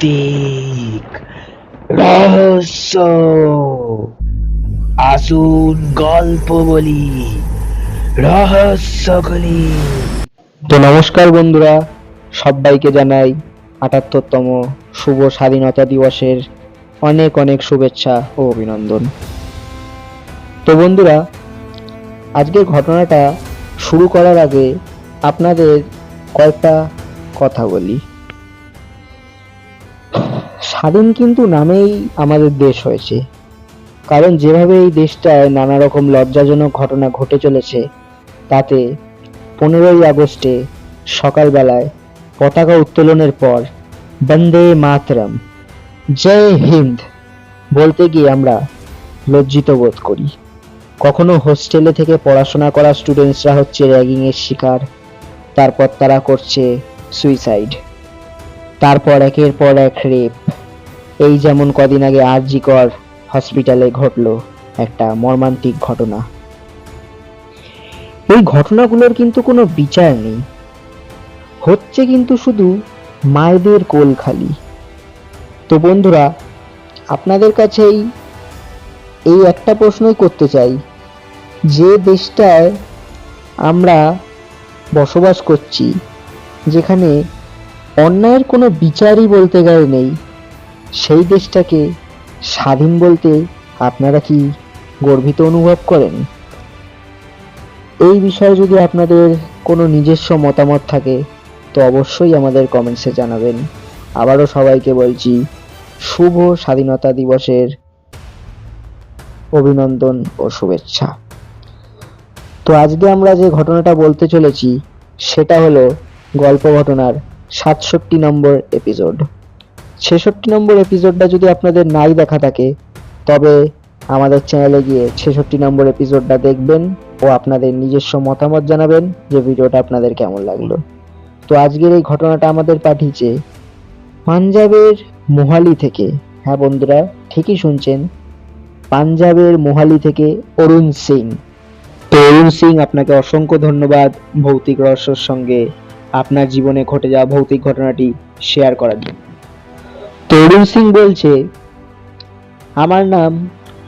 ভৌতিক রহস্য, আসুন গল্প বলি রহস্যগুলি তো নমস্কার বন্ধুরা, সবাইকে জানাই আটাত্তরতম শুভ স্বাধীনতা দিবসের অনেক অনেক শুভেচ্ছা ও অভিনন্দন। তো বন্ধুরা, আজকের ঘটনাটা শুরু করার আগে আপনাদের কয়েকটা কথা বলি। স্বাধীন কিন্তু নামেই আমাদের দেশ হয়েছে। কারণ যেভাবে এই দেশটায় নানা রকম লজ্জাজনক ঘটনা ঘটে চলেছে, তাতে পনেরোই আগস্টে সকালবেলায় পতাকা উত্তোলনের পর বন্দে মাতরম, জয় হিন্দ বলতে গিয়ে আমরা লজ্জিত বোধ করি। কখনো হোস্টেলে থেকে পড়াশোনা করা স্টুডেন্টসরা হচ্ছে র্যাগিংয়ের শিকার, তারপর তারা করছে সুইসাইড। তারপর একের পর এক রেপ। এই যেমন কদিন আগে আরজিকর হসপিটালে ঘটলো একটা মর্মান্তিক ঘটনা। এই ঘটনাগুলোর কিন্তু কোনো বিচার নেই। হচ্ছে কিন্তু শুধু মায়েদের কোল খালি। তো বন্ধুরা, আপনাদের কাছেই এই একটা প্রশ্নই করতে চাই। যে দেশটায় আমরা বসবাস করছি, যেখানে অন্যায়ের কোনো বিচারই বলতে গেলে নেই সেই দেশটাকে স্বাধীন বলতে আপনারা কি গর্বিত অনুভব করেন? এই বিষয়ে যদি আপনাদের কোনো নিজস্ব মতামত থাকে, তো অবশ্যই আমাদের কমেন্টসে জানাবেন। আবারও সবাইকে বলছি, শুভ স্বাধীনতা দিবসের অভিনন্দন ও শুভেচ্ছা। তো আজকে আমরা যে ঘটনাটা বলতে চলেছি, সেটা হলো গল্প ঘটনার সাতষট্টি নম্বর এপিসোড ছেষট্টি নম্বর এপিসোডটা যদি আপনাদের নাই দেখা থাকে, তবে আমাদের চ্যানেলে গিয়ে ছেষট্টি নম্বর এপিসোডটা দেখবেন ও আপনাদের নিজস্ব মতামত জানাবেন যে ভিডিওটা আপনাদের কেমন লাগল। তো আজকের এই ঘটনাটা আমাদের পাঠিয়েছে পাঞ্জাবের মোহালি থেকে। হ্যাঁ বন্ধুরা, ঠিকই শুনছেন, পাঞ্জাবের মোহালি থেকে অরুণ সিং। তো অরুণ সিং, আপনাকে অসংখ্য ধন্যবাদ ভৌতিক রহস্যর সঙ্গে আপনার জীবনে ঘটে যাওয়া ভৌতিক ঘটনাটি শেয়ার করার জন্য। তো অরুণ সিং বলছে, আমার নাম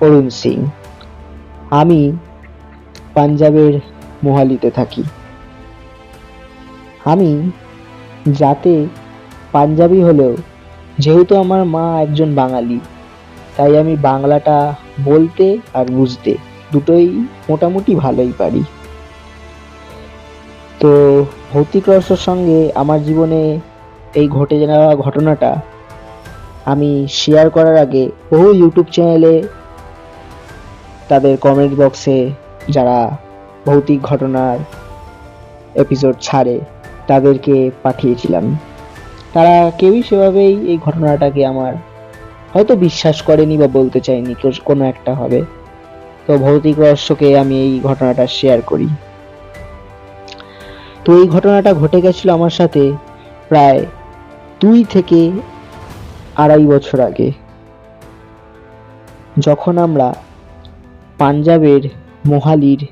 অরুণ সিং। আমি পাঞ্জাবের মোহালিতে থাকি। আমি যাতে পাঞ্জাবি হলেও যেহেতু আমার মা একজন বাঙালি, তাই আমি বাংলাটা বলতে আর বুঝতে দুটোই মোটামুটি ভালোই পারি। তো ভৌতিক রহস্যর সঙ্গে আমার জীবনে এই ঘটে যাওয়া ঘটনাটা আমি শেয়ার করার আগে বহু ইউটিউব চ্যানেলে তাদের কমেন্ট বক্সে যারা ভৌতিক ঘটনার এপিসোড ছাড়ে তাদেরকে পাঠিয়েছিলাম। তারা কেউই সেভাবেই এই ঘটনাটাকে আমার হয়তো বিশ্বাস করেনি বা বলতে চায়নি কোনো একটা হবে। তো ভৌতিক রহস্যকে আমি এই ঘটনাটা শেয়ার করি। তো এই ঘটনাটা ঘটে গেছিল আমার সাথে প্রায় দুই থেকে আড়াই বছর আগে। যখন আমরা পাঞ্জাবের মোহালির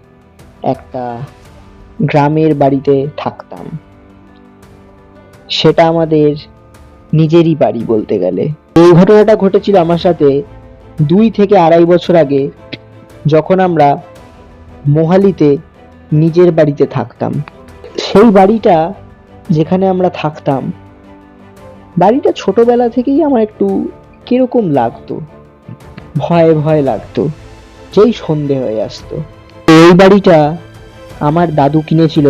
একটা গ্রামের বাড়িতে থাকতাম, সেটা আমাদের নিজেরই বাড়ি বলতে গেলে। এই ঘটনাটা ঘটেছিল আমার সাথে দুই থেকে আড়াই বছর আগে, যখন আমরা মোহালিতে নিজের বাড়িতে থাকতাম। সেই বাড়িটা যেখানে আমরা থাকতাম বাড়িটা ছোটবেলা থেকেই আমার একটু কীরকম লাগতো? ভয় ভয় লাগতো। যেই সন্ধে হয়ে আসতো। এই বাড়িটা আমার দাদু কিনেছিল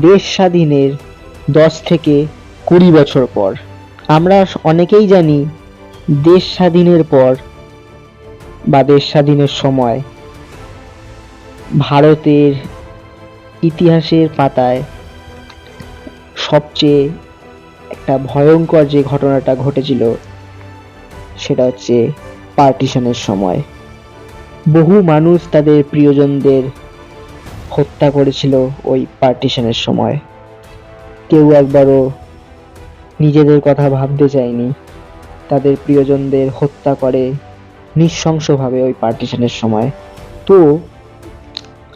দেশ স্বাধীনের দশ থেকে কুড়ি বছর পর। আমরা অনেকেই জানি দেশ স্বাধীনের পর বা দেশ স্বাধীনের সময় ভারতের ইতিহাসের পাতায় সবচেয়ে ভয়ঙ্কর যে ঘটনাটা ঘটেছিল, সেটা হচ্ছে পার্টিশনের সময়। বহু মানুষ তাদের প্রিয়জনদের হত্যা করেছিল ওই পার্টিশনের সময়। কেউ একবারও নিজেদের কথা ভাবতে চায়নি। তাদের প্রিয়জনদের হত্যা করে নিঃশংসভাবে ওই পার্টিশনের সময়। তো,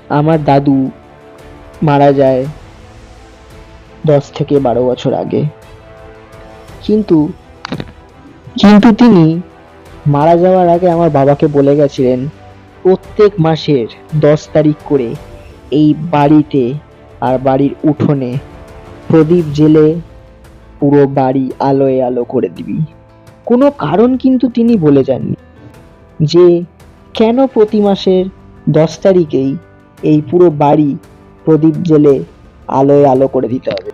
আমার দাদু মারা যায় দশ থেকে বারো বছর আগে। কিন্তু কিন্তু তিনি মারা যাওয়ার আগে আমার বাবাকে বলে গেছিলেন, প্রত্যেক মাসের দশ তারিখ করে এই বাড়িতে আর বাড়ির উঠোনে প্রদীপ জেলে পুরো বাড়ি আলোয় আলো করে দিবি। কোনো কারণ কিন্তু তিনি বলে যাননি যে কেন প্রতি মাসের দশ তারিখেই এই পুরো বাড়ি প্রদীপ জেলে আলোয় আলো করে দিতে হবে।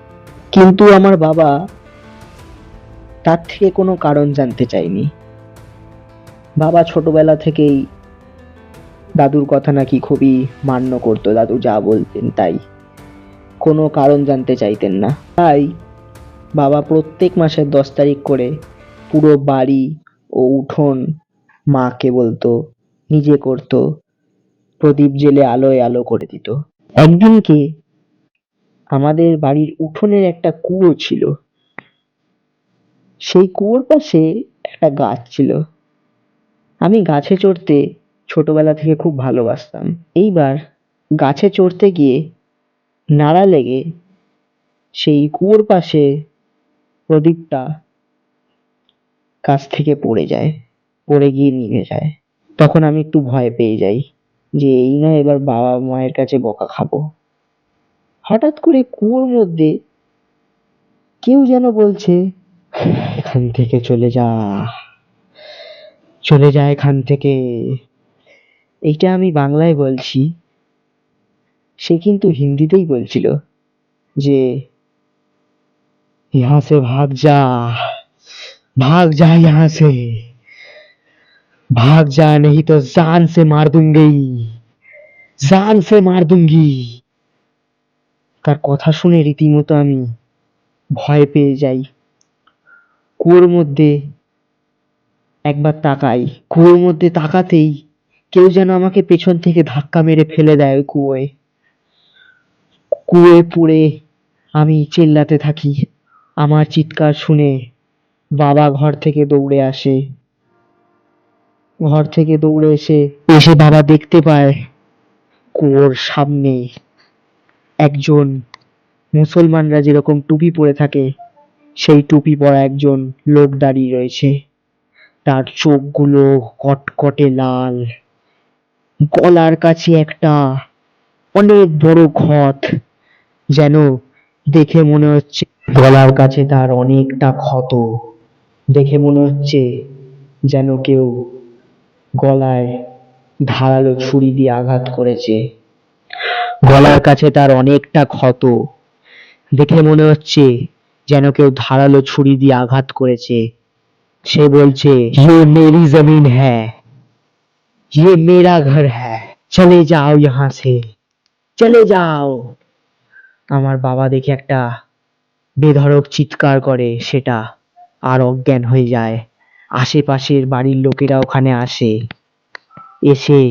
কিন্তু আমার বাবা তার থেকে কোনো কারণ জানতে চাইনি। বাবা ছোটবেলা থেকেই দাদুর কথা নাকি খুবই মান্য করতো, দাদু যা বলতেন তাই। কোনো কারণ জানতে চাইতেন না। তাই বাবা প্রত্যেক মাসের দশ তারিখ করে পুরো বাড়ি ও উঠোন মাকে বলতো, নিজে করতো, প্রদীপ জেলে আলোয় আলো করে দিত। একদিনকে আমাদের বাড়ির উঠোনের একটা কুয়ো ছিল। সেই কুয়োর পাশে একটা গাছ ছিল। আমি গাছে চড়তে ছোটবেলা থেকে খুব ভালোবাসতাম। এইবার গাছে চড়তে গিয়ে নাড়া লেগে সেই কুয়োর পাশে প্রদীপটা গাছ থেকে পড়ে যায়, পড়ে গিয়ে নিভে যায়। তখন আমি একটু ভয় পেয়ে যাই যে এই না এবার বাবা মায়ের কাছে বকা খাব। হঠাৎ করে কুয়োর মধ্যে কেউ যেন বলছে এখান থেকে চলে যা চলে যা এখান থেকে এইটা আমি বাংলায় বলছি সে কিন্তু হিন্দিতেই বলছিল যে यहाँ से भाग जा भाग जा यहाँ से भाग जा नहीं तो जान से मार दूंगी जान से मार दूंगी তার কথা শুনে রীতিমতো আমি ভয় পেয়ে যাই কুয়োর মধ্যে একবার তাকাই। কুয়োর মধ্যে তাকাতেই কেউ যেন আমাকে পেছন থেকে ধাক্কা মেরে ফেলে দেয় ওই কুয়োয়। কুয়োয় পড়ে আমি চেল্লাতে থাকি। আমার চিৎকার শুনে বাবা ঘর থেকে দৌড়ে আসে। ঘর থেকে দৌড়ে এসে এসে বাবা দেখতে পায় কুয়োর সামনে একজন মুসলমানরা যেরকম টুপি পরে থাকে সেই টুপি পরা একজন লোক দাঁড়িয়ে রয়েছে। তার চোখগুলো কটকটে লাল। গলার কাছে একটা অনেক বড় ক্ষত যেন দেখে মনে হচ্ছে গলার কাছে তার অনেকটা ক্ষত। দেখে মনে হচ্ছে যেন কেউ গলায় ধারালো ছুরি দিয়ে আঘাত করেছে। গলার কাছে তার অনেকটা ক্ষত। দেখে মনে হচ্ছে যেন কেউ ধারালো ছুরি দিয়ে আঘাত করেছে সে বলছে ये मेरी जमीन है ये मेरा घर है চলে যাও यहाँ से চলে যাও আমার বাবা দেখে একটা বেধড়ক চিৎকার করে সেটা আর অজ্ঞান হয়ে যায় আশেপাশের বাড়ির লোকেরা ওখানে আসে এসে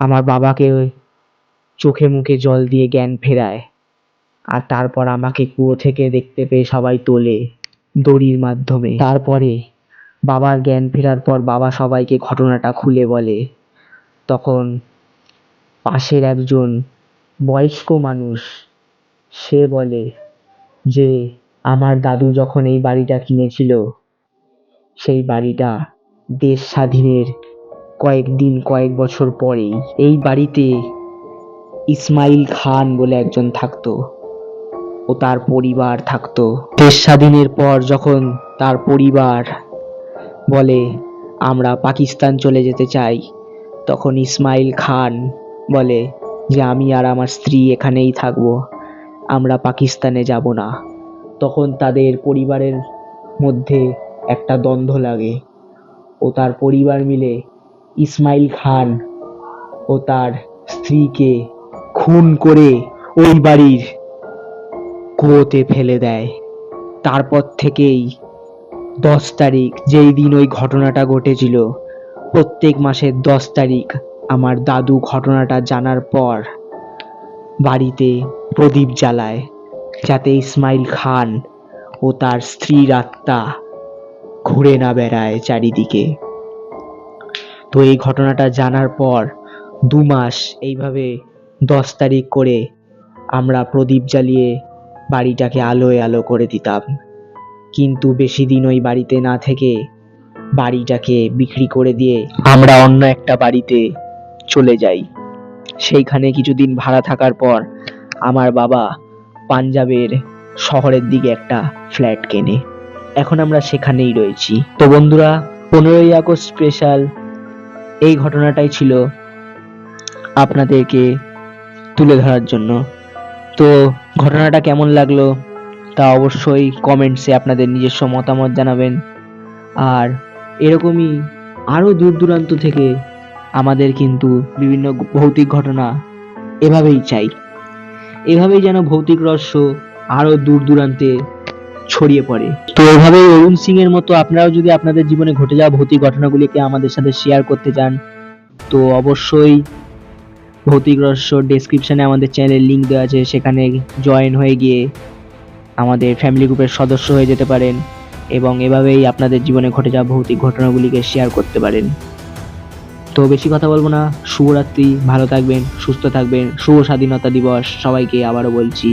আমার বাবাকে চোখে মুখে জল দিয়ে জ্ঞান ফেরায় আর তারপর আমাকে কুয়ো থেকে দেখতে পেয়ে সবাই তোলে দড়ির মাধ্যমে। তারপরে বাবার জ্ঞান ফেরার পর বাবা সবাইকে ঘটনাটা খুলে বলে। তখন পাশের একজন বয়স্ক মানুষ, সে বলে যে, আমার দাদু যখন এই বাড়িটা কিনেছিল, সেই বাড়িটা দেশ স্বাধীনের কয়েকদিন, কয়েক বছর পরেই এই বাড়িতে ইসমাইল খান বলে একজন থাকতো। ও তার পরিবার থাকতো। দেশ স্বাধীনের পর যখন তার পরিবার বলে, আমরা পাকিস্তান চলে যেতে চাই, তখন ইসমাইল খান বলে, যে আমি আর আমার স্ত্রী এখানেই থাকব, আমরা পাকিস্তানে যাব না। তখন তাদের পরিবারের মধ্যে একটা দ্বন্দ্ব লাগে। ও তার পরিবার মিলে ইসমাইল খান ও তার স্ত্রীকে খুন করে ওই বাড়ির কুয়োতে ফেলে দেয়। তারপর থেকেই দশ তারিখ যেই দিন ওই ঘটনাটা ঘটেছিল, প্রত্যেক মাসের দশ তারিখ আমার দাদু ঘটনাটা জানার পর বাড়িতে প্রদীপ জ্বালায়, যাতে ইসমাইল খান ও তার স্ত্রীর আত্মা ঘুরে না বেড়ায় চারিদিকে। তো এই ঘটনাটা জানার পর দু মাস এইভাবে দশ তারিখ করে আমরা প্রদীপ জ্বালিয়ে বাড়িটাকে আলোয় আলো করে দিতাম। কিন্তু বেশি দিন ওই বাড়িতে না থেকে বাড়িটাকে বিক্রি করে দিয়ে আমরা অন্য একটা বাড়িতে চলে যাই। সেইখানে কিছুদিন ভাড়া থাকার পর আমার বাবা পাঞ্জাবের শহরের দিকে একটা ফ্ল্যাট কেনে। এখন আমরা সেখানেই রয়েছি। তো বন্ধুরা, পনেরোই আগস্ট স্পেশাল এই ঘটনাটাই ছিল আপনাদেরকে তুলে ধরার জন্য। তো ঘটনাটা কেমন লাগল তা অবশ্যই কমেন্টসে আপনাদের নিজস্ব মতামত জানাবেন। আর এরকমই আরও দূর দূরান্ত থেকে আমাদের কিন্তু বিভিন্ন ভৌতিক ঘটনা এভাবেই চাই। এভাবেই যেন ভৌতিক রহস্য আরও দূর দূরান্তে ছড়িয়ে পড়ে। তো এভাবে অরুণ সিং এর মতো আপনারাও যদি আপনাদের জীবনে ঘটে যাওয়া ভৌতিক ঘটনাগুলিকে আমাদের সাথে শেয়ার করতে চান, তো অবশ্যই ভৌতিক রহস্য ডেসক্রিপশানে আমাদের চ্যানেলের লিঙ্ক দেওয়া আছে, সেখানে জয়েন হয়ে গিয়ে আমাদের ফ্যামিলি গ্রুপের সদস্য হয়ে যেতে পারেন এবং এভাবেই আপনাদের জীবনে ঘটে যাওয়া ভৌতিক ঘটনাগুলিকে শেয়ার করতে পারেন। তো বেশি কথা বলব না, শুভরাত্রি, ভালো থাকবেন, সুস্থ থাকবেন, শুভ স্বাধীনতা দিবস সবাইকে আবারও বলছি।